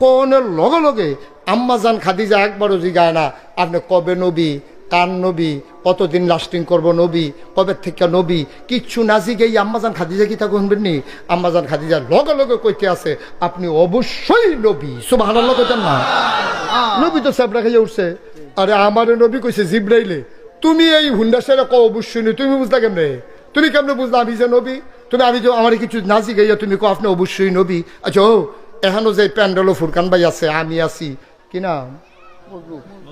কোনের লগে লগে আম্মাজান খাদিজা একবারও জিগায় না আপনি কবে নবী? কান নবী? কতদিন লাস্টিং করব নবী? কবে থেকে নবী? কিচ্ছু না জিগেই আম্মাজান খাদিজা কি তা শুনবেন নি আম্মাজান খাদিজা লগে লগে কইতে আছে আপনি অবশ্যই নবী। সুবাহ কইতেন না। নবী তো সাবরা খাইয়া উঠছে। আরে আমারে নবী কইছে জিব্রাইলে তুমি এই হুন্ডা সেরা ক অবশ্যই নি তুমি বুঝলা কেমনে? তুমি কেমনে বুঝলা আমি যে নবী? তুমি আমি যে আমার কিছু না জিগাইয়া তুমি কো আপনি অবশ্যই নবী? আচ্ছা ও এখানো যে প্যান্ডেলও ফুরকান ভাই আছে, আমি আছি। কি না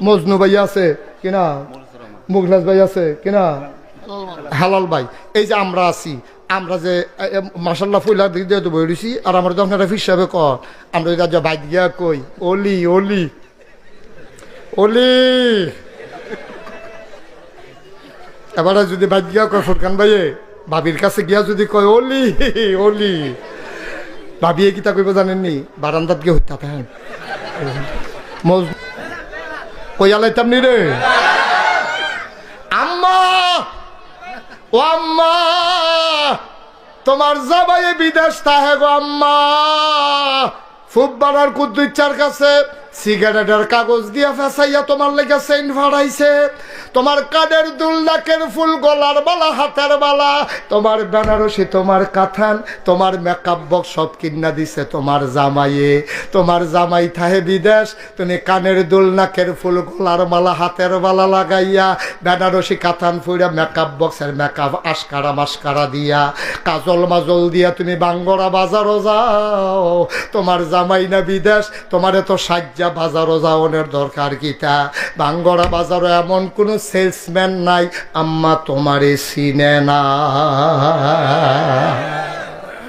মজনু ভাই আছে। কি না মুগলাস ভাই আছে। কি না হালাল ভাই। এই যে আমরা আছি, আমরা যে মাসাল্লাহ ফুলা দিক দিয়ে তো বই রয়েছি আর আমার যখন একটা হিসাবে ক আমরা আজ বাইক গিয়া কই, অলি অলি অলি। এবারে যদি বাইক গিয়া কয় ফুরকান ভাইয়ে, ভাবির কাছে গিয়া যদি কয়, অলি অলি। ভাবিয়ে কিতা কইব জানেননি? বারান্দাত গিয়ে হত্যা থাকেন মজ কইয়ালাইতাম নি রে আম্মা! ও আম্মা! তোমার যাবাই বিদেশ তাহে গো আম্মা। ফুটবলার কুদ্দুচ্চার কাছে সিগারেটের কাগজ দিয়া ফেসাইয়া তোমার লেগে সেন্ট ভাড়াইছে তোমার কাদের দুল ফুল গলার বালা, হাতের বালা। তোমার বেনারসি, তোমার কাথান তোমার মেকআপ বক্স সব কিনা দিছে তোমার জামাইয়ে। তোমার জামাই থাহে বিদেশ, তুমি কানের দুল নাকের ফুল গলার মালা হাতের বালা লাগাইয়া বেনারসি কাথান ফুইরা মেকআপ বক্সের মেকআপ আশকারা মাস্কারা দিয়া। কাজল মাজল দিয়া তুমি বাঙ্গরা বাজারও যাও। তোমার জামাই না বিদেশ, তোমার এত সাজ্জা বাজারও যাওয়ানোর দরকার কিতা বাঙ্গরা বাজারও এমন কোনো সেলসম্যান নাই, আম্মা তোমারে চিনে না।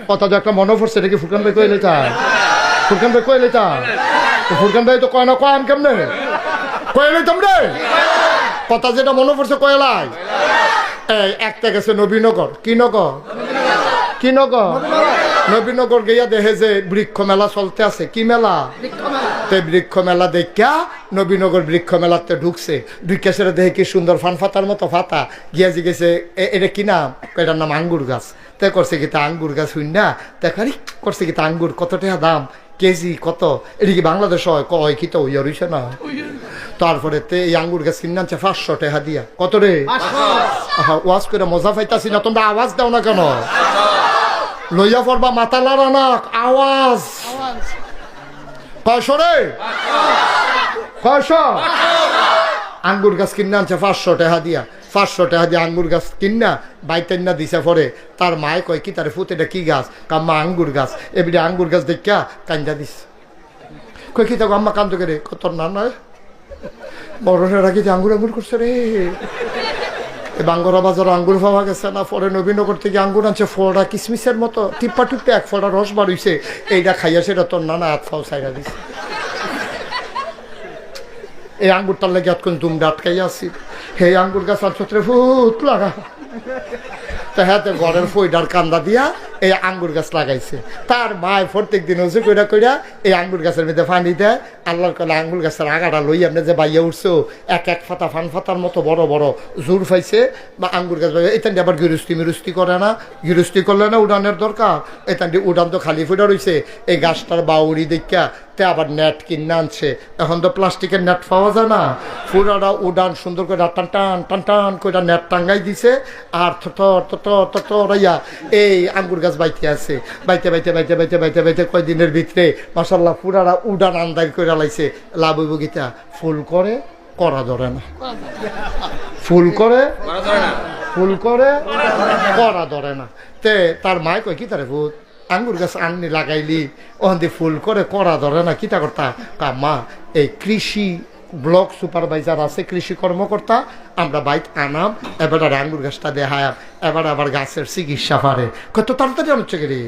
কথা যে একটা মনে পড়ছে, এটা কি ফুরকান ভাই কইলে তা ফুরকান ভাই কইলে তা ফুরকান ভাই তো কয় না কয় আম কেমনে? কইলে তোমরে? কথা যেটা মনে পড়ছে কয়লাই এই, একটা গেছে নবীনগর। কি নগর? কি নগর? নবীনগর গিয়া দেখে যে বৃক্ষ মেলা চলতে আছে। কি মেলা? তে বৃক্ষ মেলা দেখা নবীনগর বৃক্ষ মেলাতে ঢুকছে। ঢুকে সেটা দেখে কি সুন্দর ফান ফাতার মতো ফাতা। গিয়া "এ- এটা কি নাম? এটার নাম আঙ্গুর গাছ। তে করছে কি তা আঙ্গুর গাছ হইন না। দেখারি করছে কি তা আঙ্গুর? কত টাকা দাম? কেজি কত? এটা কি বাংলাদেশ হয়? কয় কি তো ইয়ে রইছে না। তারপরে তে এই আঙ্গুর গাছ কিনে আনছে পাঁচশো টাকা দিয়া। কত রে? ওয়াজ করে মজা পাইতাছি না তোমরা আওয়াজ দাও না কেন? লইয়া পড়বা মাথা লড়া না আওয়াজ। কয়শো রে কয়শো আঙ্গুর গাছ কিনে আনছে পাঁচশো টাকা দিয়া। পাঁচশো টাকা দিয়ে আঙ্গুর গাছ কিনা বাইতেন না দিছে পরে। তার মায় কয় কি তার ফুট এটা কি গাছ? কাম্মা আঙ্গুর গাছ। এবারে আঙ্গুর গাছ দেখা কান্দা দিস। কই কি তাকে আম্মা কান্দ করে? কত না নয় বড়রা রাখি যে আঙ্গুর আঙ্গুর করছে রে। বাঙ্গরা বাজার আঙ্গুর পাওয়া গেছে না পরে নবীনগর থেকে আঙ্গুর আনছে ফোড়া কিসমিসের মতো। টিপ্পা টিপ্পে এক ফলটা রস বার এইটা খাইয়া সেটা তোর নানা হাত ফাও সাইরা দিছে। এই আঙ্গুরটার লাগে এতক্ষণ দুম ডাটকাইয়া আসি হে আঙ্গুর গাছ আর ছত্রে ফুত লাগা। তা হ্যাঁ ঘরের ফইডার কান্দা দিয়া এই আঙ্গুর গাছ লাগাইছে তার মায় প্রত্যেক দিন উঁচু কইরা কইরা এই আঙ্গুর গাছের মধ্যে পানি দেয় আল্লাহর কলে আঙ্গুর গাছের আগাটা লই আপনি যে বাইয়া উঠছো এক এক ফাতা ফান ফাতার মতো বড় বড় জোর পাইছে বা আঙ্গুর গাছ এখান আবার গিরস্তি মিরস্তি করে না গিরস্তি করলে না উড়ানের দরকার এখান উড়ান তো খালি ফুটা রইছে এই গাছটার বাউরি দেখা তে আবার নেট কিনে আনছে এখন তো প্লাস্টিকের নেট পাওয়া যায় না পুরাটা উডান সুন্দর করে টান টান টান টান করে নেট টাঙ্গাই দিছে আর থর থর থর ইয়া এই আঙ্গুর গাছ বাইতে আছে। বাইতে বাইতে বাইতে বাইতে বাইতে বাইতে কয়দিনের ভিতরে মাসাল্লাহ পুরাটা উডান আন্দাজ করে লাইছে। লাভ গীতা ফুল করে করা ধরে না। ফুল করে ফুল করে করা ধরে না। তে, তার মায় কয় কি তারে ভূত? আঙ্গুর গাছ আননি লাগাইলি। ওখান ফুল করে করা ধরে না, কিতা করতা? মা, এই কৃষি ব্লক সুপারভাইজার আছে, কৃষি কর্মকর্তা। আমরা বাইক আনাম, এবার আঙ্গুর গাছটা দেখায়াম, এবার আবার গাছের চিকিৎসা পারে। কত তাড়াতাড়ি আনছে রে?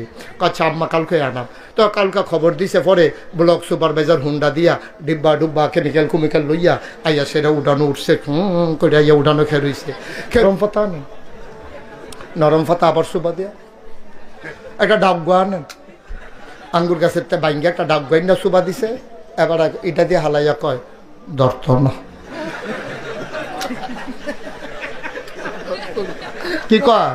আচ্ছা আম্মা কালকে আনাম। তো কালকে খবর দিছে পরে ব্লক সুপারভাইজার হুন্ডা দিয়া ডিব্বা ডুব্বা কেমিক্যাল কুমিক্যাল লইয়া আইয়া সেটা উঠানো উঠছে, হুম করে আইয়া উঠানো খেয়ে রইছে। কেরম পাতা নেই নরম পাতা আবার সুবা দিয়া? একটা ডাব গোয়া নেন আঙ্গুর গাছের বাইঙ্গে একটা ডাব গোয়াই না সুবা দিছে, এবার এটা দিয়ে হালাইয়া কয় ধরত না কি কয়?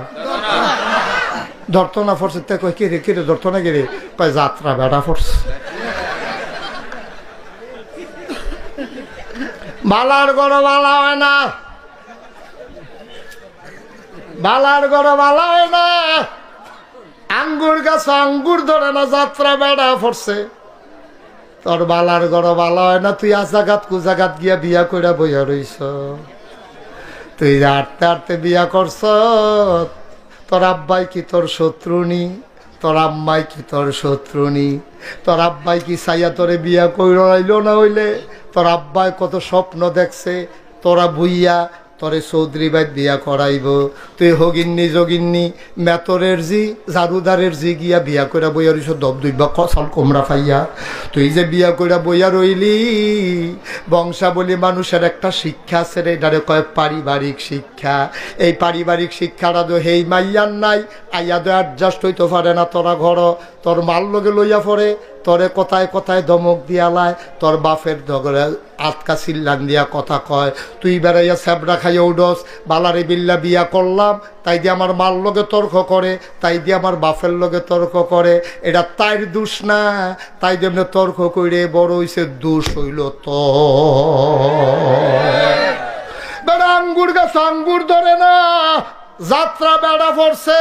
ধরত না ফোর্স কয়, কিরে কিরে ধরত না কিরে? কয়, যাত্রা বেড়া ফোর্স বালার গড় বালা হয় না। বালার গড় বালা হয় না। আঙ্গুর গাছ আঙ্গুর ধরে না, যাত্রা বেড়া ফোরছে। তোর বালার গড় বালা হয় না, তুই আজাগাত কুজাগাত গিয়া বিয়া কইরা বইয়া রইছ তুই আটতে আটতে বিয়া করছ, তোর আব্বাই কি তোর শত্রুনি? তোর আম্মাই কি তোর শত্রুনি? তোর আব্বাই কি সাইয়া তোরে বিয়া কইর আইলো না হইলে? তোর আব্বাই কত স্বপ্ন দেখছে, তোরা বুইয়া তোরে চৌধুরী বাইত বিয়া করাইব। তুই হগিন্নি যোগিন্নি মেতরের জি, জারুদারের জি গিয়া বিয়া কইরা বইয়া রইছ, দব দুইবা কসাল কোমরা ফাইয়া। তুই যে বিয়া কইরা বইয়া রইলি, বংশাবলী মানুষের একটা শিক্ষা আছে রে, এটারে কয় পারিবারিক শিক্ষা। এই পারিবারিক শিক্ষাটা তো হেই মাইয়ার নাই, আইয়া তো অ্যাডজাস্ট হইতে পারে না তোরা ঘর তোর মাল লগে লইয়া পড়ে, তোরে কথায় কথায় ধমক দিয়া লায় তোর বাপের দগরে আটকা চিল্লান দিয়া কথা কয়। তুই বেড়াইয়া স্যাবরা খাইয়া উডস, বালারে বিল্লা বিয়া করলাম, তাই দিয়ে আমার মার লগে তর্ক করে, তাই দিয়ে আমার বাপের লগে তর্ক করে। এটা তাইর দোষ না, তাই দিয়ে তর্ক করে বড় হইছে দোষ হইল তো বেড়া আঙ্গুর গাছ, আঙ্গুর ধরে না, যাত্রা বেড়া পড়ছে।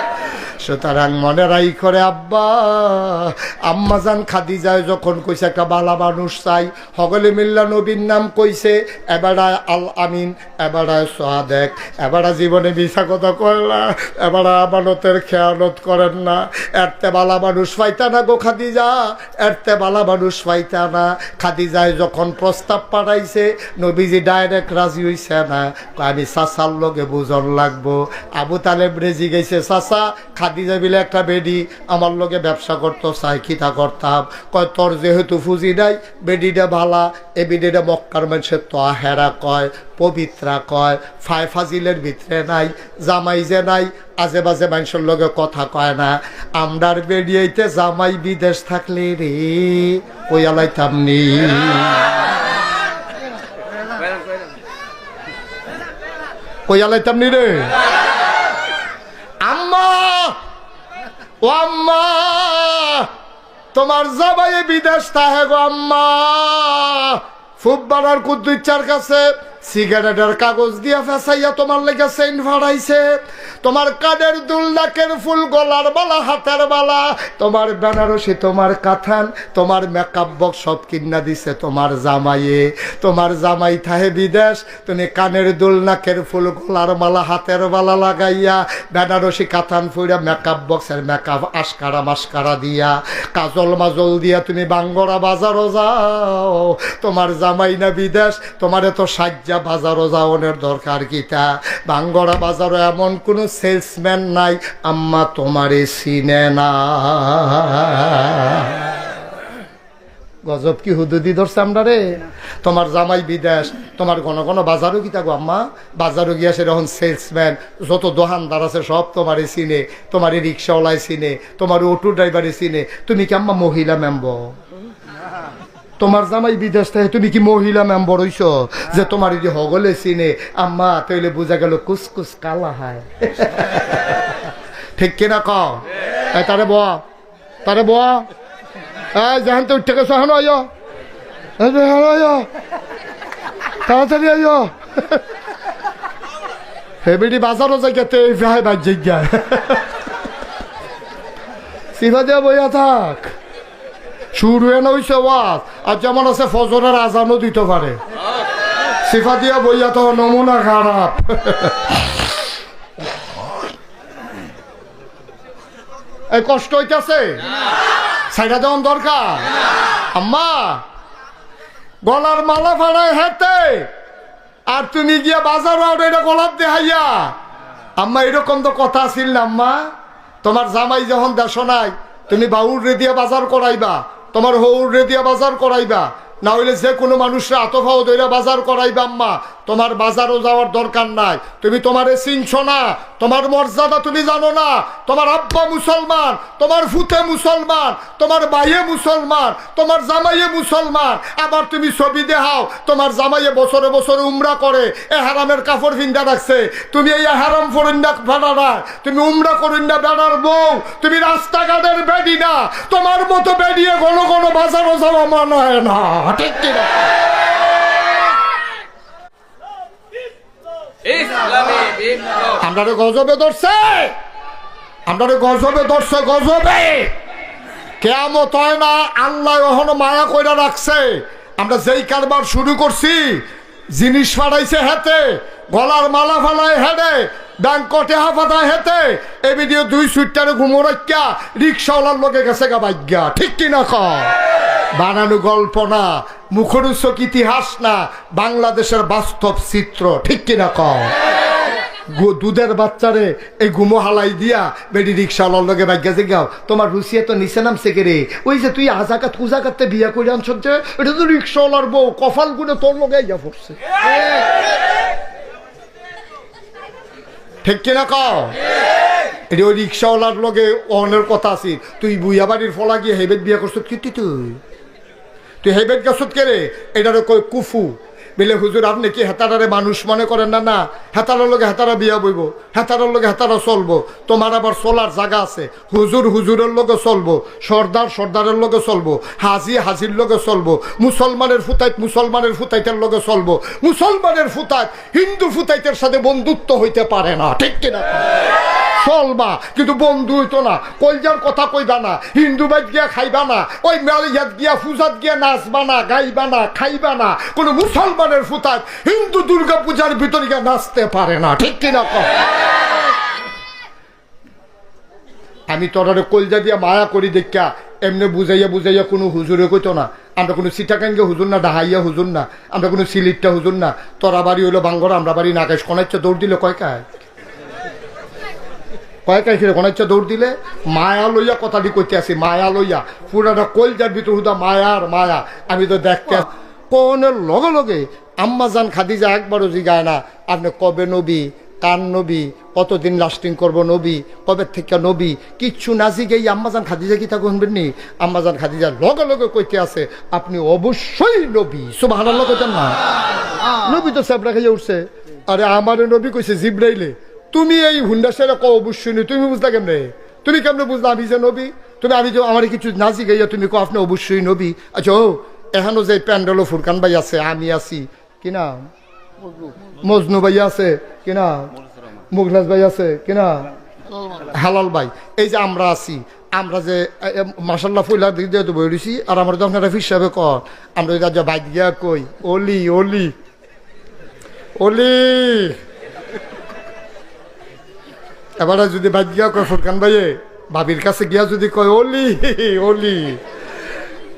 সুতরাং মনে রাই করে আব্বা। আম্মাজান খাদি যায় যখন কইছে, একটা বালা মানুষ চাই সকলে মিল্লা নবীর নাম কইছে এবারায় আল আমিন এবারায় সোহাদেক এবারা জীবনে মিশা কথা কয়লা এবারা আমানতের খেয়ালত করেন না। এরতে বালা মানুষ পাইতা না গো খাদিজা, এরতে বালা মানুষ পাইতা না। খাদিজায় যখন প্রস্তাব পাঠাইছে, নবীজি ডাইরেক্ট রাজি হইছে না। আমি চাচার লগে বুঝন লাগবো। আবু তালেব রেজি গেছে, চাচা খাদিজা বিলে একটা বেডি, আমার লগে ব্যবসা করতো চাই খিতা করতাম। কয়, তোর যেহেতু ফুজি নাই, বেডিটা ভালা, এ বেডিটা মক্কার মানুষের তো হেরা কয়, পবিত্রা কয় ফাই ফাজিলের ভিতরে নাই, জামাই যে নাই, আজে বাজে মানুষের লগে কথা কয় না। আমরার বেরিয়েতে জামাই বিদেশ থাকলে রে ওই আলাইতাম নি। আলাইতাম নি রে। আম্মা! ও আম্মা তোমার জবাই বিদেশ তাহে গো আম্মা। ফুটবলার কুদ্দুচ্চার কাছে সিগারেটের কাগজ দিয়া ফেসাইয়া তোমার লেগে সেন্ট ভাড়াইছে তোমার কানের দুল, নাকের ফুল, গলার বালা, হাতের বালা। তোমার বেনারসি, তোমার কাথান তোমার মেকআপ বক্স সব কিনা দিছে তোমার জামাইয়ে। তোমার জামাই থাহে বিদেশ, তুমি কানের দুল, নাকের ফুল, গলার মালা হাতের বালা লাগাইয়া বেনারসি কাথান ফুইরা মেকআপ বক্সের মেকআপ আশকারা মাস্কারা দিয়া। কাজল মাজল দিয়া তুমি বাঙ্গরা বাজারও যাও। তোমার জামাই না বিদেশ, তোমার এত সাজ্জা বাজারও যাওয়ানোর দরকার কিতা? বাঙ্গরা বাজারও এমন কোনো সেলসম্যান নাই, আম্মা তোমারে চিনে না। গজব কি হুদুদি ধরছে আমরা রে তোমার জামাই বিদেশ, তোমার ঘন ঘন বাজারও কি থাকো আম্মা? বাজারও গিয়া সেরকম সেলসম্যান যত দোকানদার আছে সব তোমারে চিনে, তোমার রিক্সাওয়ালায় চিনে, তোমার অটো ড্রাইভারে চিনে। তুমি কি আম্মা মহিলা মেম্বর তোমার জামাই বিদেশ থেকে, তুমি কি মহিলা মেম্বর হইছ? যে তোমার যদি হগলে চিনে, আম্মা, তাইলে বোঝা গেল কুসকুস কালা হায়। ঠিক কিনা ক তারে ব তারে ব যেখান তো উঠে গেছে এখন আয় এই, যে এখন আয় তাড়াতাড়ি আয় হেবিডি বাজারও জায়গাতে ভাই বাজ জায়গায় সিভা দিয়া বইয়া থাক। শুরু এনে হইছে ওয়াজ। আর যেমন আছে ফজরের আজানও দিতে পারে। সিফা দিয়া বইয়া তো নমুনা খারাপ। এই কষ্ট হইতাছে? সাইডা দেওয়ান দরকার? আম্মা, গলার মালা ফাড়ায় হেতে আর তুমি গিয়া বাজার আউট এটা গলার দেহাইয়া আম্মা, এরকম তো কথা আছিল না আম্মা। তোমার জামাই যখন দেশ নাই, তুমি বাউর রে দিয়া বাজার করাইবা। তোমার হৌর রে দিয়া বাজার করাইবা। না হইলে যে কোনো মানুষরা আতফাও দইরা বাজার করাইবা আম্মা। তোমার বাজারও যাওয়ার দরকার নাই। তুমি তোমারে চিনছ না, তোমার মর্যাদা তুমি জানো না। তোমার আব্বা মুসলমান, তোমার ফুতে মুসলমান, তোমার ভাইয়ে মুসলমান, তোমার জামাইয়ে মুসলমান। আবার তুমি ছবি দেখাও, তোমার জামাইয়ে বছরে বছরে উমরা করে, এ হারামের কাপড় ভিন্দা রাখছে। তুমি এই হারাম ফরিন্দা ফাটা না তুমি উমরা করিন্দা বেড়ার বউ। তুমি রাস্তাঘাটের বেডি না, তোমার মতো বেরিয়ে ঘন ঘন বাজারও যাওয়া মানা হয় না। ঠিক কিনা আমরা গজবে ধরছে। আমরা গজবে ধরছে, গজবে। কেমত হয় না, আল্লাহ এখনও মায়া কইরা রাখছে। আমরা যেই কারবার শুরু করছি, জিনিস ফাড়াইছে হেতে গলার মালা ফালায় হেডে ব্যাংক কটে হাফাতায় হেতে এই ভিডিও দুই সুইটারে ঘুমো রাখা রিক্সাওয়ালার লোকে গেছে গা ভাগ্যা ঠিক কিনা ক বানানো গল্প না, মুখরোচক ইতিহাস না, বাংলাদেশের বাস্তব চিত্র, ঠিক কিনা ক গু- দুধের বাচ্চারে এই গুমো হালাই দিয়া বেডি রিক্সাওয়ালার লগে যে গাও তোমার রুসিয়া তো নিচে নামছে কে রে? ওই যে তুই আজাকাত কুজাকাতে বিয়া করে আনছ যে, এটা তো রিক্সাওয়ালার বউ কফাল গুনে তোর লগে ইয়া পড়ছে। ঠিক কিনা কও? এটা ওই রিক্সাওয়ালার লগে অনের কথা আছে। তুই বুইয়া বাড়ির ফলা গিয়ে হেবেদ বিয়া করছ কি তুই? তুই হেবেদ গেছত কে রে? এটারে কই কুফু। বলে, হুজুর, আপনি কি হেতারারে মানুষ মনে করেন না? না, হেতারার লগে হেতারা বিয়া বইব, হেতারার লগে হেতারা চলবো। তোমার আবার চলার জায়গা আছে। হুজুর হুজুরের লগে চলবো, সর্দার সর্দারের লগে চলবো, হাজি হাজির লগে চলবো, মুসলমানের ফুতাইত মুসলমানের ফুতাইতের লগে চলবো। মুসলমানের ফুতাইত হিন্দু ফুতাইতের সাথে বন্ধুত্ব হইতে পারে না, ঠিক কিনা? চলবা। কিন্তু বন্ধু হইতো না। কলজার কথা কইবা না। হিন্দু বাইত গিয়া খাইবা না। ওই মেলিয়াত গিয়া পূজাত গিয়া নাচবা না, গাইবা না, খাইবা না। কোনো মুসলমানের ফুতাত হিন্দু দুর্গা পূজার ভিতরে গিয়া নাচতে পারে না। ঠিক কিনা কহ আমি তোরারে কলজা দিয়া মায়া করি দেখা এমনি বুঝাইয়া বুঝাইয়া কোনো হুজুরে কইতো না। আমরা কোনো সিটাকাঙ্গে হুজুর না, ডাহাইয়া হুজুর না। আমরা কোনো সিলিটটা হুজুর না। তোরা বাড়ি হইল বাঙ্গর, আমরা বাড়ি নাকাশ কোনাইচ্ছে দৌড় দিলে কয় কায়? কয় কায় ফিরে কোনাইচ্ছে দৌড় দিলে মায়া লইয়া কথাটি কইতে আসি মায়া লইয়া। পুরাটা কলজার ভিতর হুদা মায়ার মায়া আমি তো দেখতে কোনের লগে লগে আম্মাজান খাদিজা একবারও জিগায় না আপনি কবে নবী কান নবী কতদিন লাস্টিং করব নবী কবে থেকে নবী কিচ্ছু না জিগেই আম্মাজান খাদিজা কি তা শুনবেন নি আম্মাজান খাদিজা লগে লগে কইতে আছে আপনি অবশ্যই নবী সুবাহ কইতেন না। নবী তো স্যাপড়া খাইয়ে উঠছে। আরে আমার নবী কইছে জিব্রাইলে। তুমি এই হুন্ডা সেরা ক অবশ্যই নি, তুমি বুঝলা কেমনে? তুমি কেমনে বুঝলা আমি যে নবী? তুমি আমি যে আমার কিছু নাচি গাইয়া তুমি কো আপনি অবশ্যই নবী? আচ্ছা ও, এখানো যে প্যান্ডেলো ফুরকান ভাই আছে, আমি আছি। কি নাম? মজনু ভাই আছে। কি নাম? মুগলাস ভাই আছে। কি নাম? হালাল ভাই। এই যে আমরা আছি, আমরা যে মাসাল্লাহ ফুলা দিক দিয়ে তো বই রয়েছি আর আমার যখন রফিস সাহেব কর। আমরা যদি বাইক গিয়া কই, অলি অলি অলি। এবারে যদি বাইক গিয়া কয়, ফুরকান ভাইয়ে, ভাবির কাছে গিয়া যদি কয়, অলি অলি।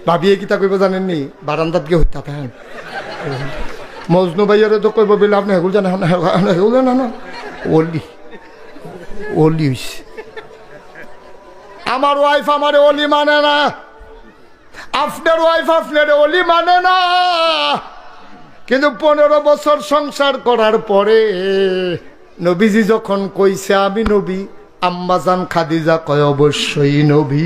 ভাবিয়ে কিতা কইব জানেননি? বারান্দাত গিয়ে হত্যা থাকেন মজনু ভাইয়ারে তো কইব, বলে আপনি হেগুল জানেন হেগুল জানা না? অলি অলি হইছে। আমার ওয়াইফ আমার অলি মানে না। আপনার ওয়াইফ আপনার অলি মানে না। কিন্তু পনেরো বছর সংসার করার পরে নবীজি যখন কইছে, আমি নবী আম্মাজান খাদিজা কয়, অবশ্যই নবী।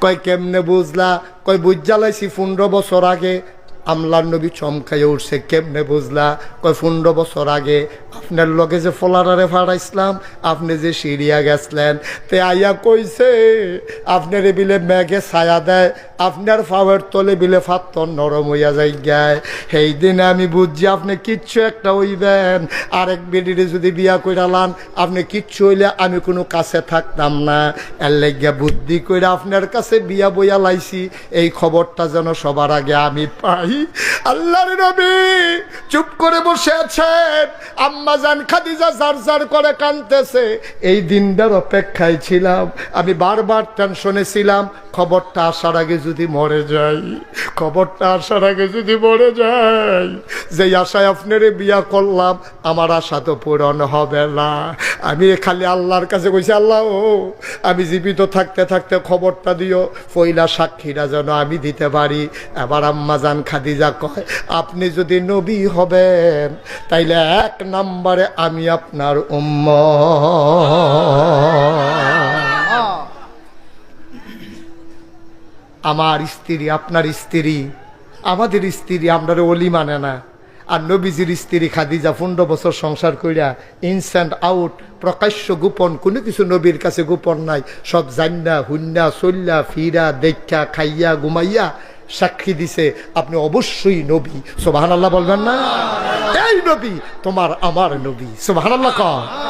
কয়, কেমনে বুঝলা? কয় বুঝালাইছি পনেরো বছর আগে। আমলার নবী চমকাই উঠছে, কেমনে বুঝলা? কয়, পনেরো বছর আগে আপনার লগে যে ফলারারে ফাড়াইছিলাম, আপনি যে সিরিয়া গেছলেন, তে আইয়া কইছে, আপনার বিলে মেঘে ছায়া দেয়, আপনার ফাওয়ের তলে বিলে ফাত্তর নরম হইয়া যাই গায় সেই দিনে আমি বুঝছি আপনি কিচ্ছু একটা হইবেন, আরেক বেডিরে যদি বিয়া কইরালান আপনি কিচ্ছু হইলে আমি কোনো কাছে থাকতাম না। এর লেগিয়া বুদ্ধি কইরা আপনার কাছে বিয়া বইয়া লাইছি, এই খবরটা যেন সবার আগে আমি পাই। আল্লাহর নবী চুপ করে বসে আছেন। আম্মা জান খাদিজা জার জার করে কানতেছে এই দিনটার অপেক্ষায় ছিলাম। আমি বারবার টেনশনে ছিলাম। খবরটা আসার আগে যদি মরে যাই, খবরটা আসার আগে যদি মরে যাই যে আশায় আপনারে বিয়া করলাম, আমার আশা তো পূরণ হবে না। আমি খালি আল্লাহর কাছে কইছি, আল্লাহ ও, আমি জীবিত থাকতে থাকতে খবরটা দিও পয়লা সাক্ষীরা যেন আমি দিতে পারি। এবার আম্মা জান খাদিজা কয়, আপনি যদি নবী হবেন, তাইলে এক নম্বরে আমি আপনার উম্ম আমার স্ত্রী, আপনার স্ত্রী। আমাদের স্ত্রী আমরা অলি মানে না। আর নবীজির স্ত্রী খাদিজা পনেরো বছর সংসার কইরা ইনস্ট্যান্ট আউট প্রকাশ্য গোপন, কোনো কিছু নবীর কাছে গোপন নাই। সব জান্না হুন্না চল্লা ফিরা দেখা খাইয়া, ঘুমাইয়া সাক্ষী দিছে, আপনি অবশ্যই নবী। সোবাহান আল্লাহ বলবেন না? এই নবী, তোমার আমার নবী। সোবাহান আল্লাহ কন।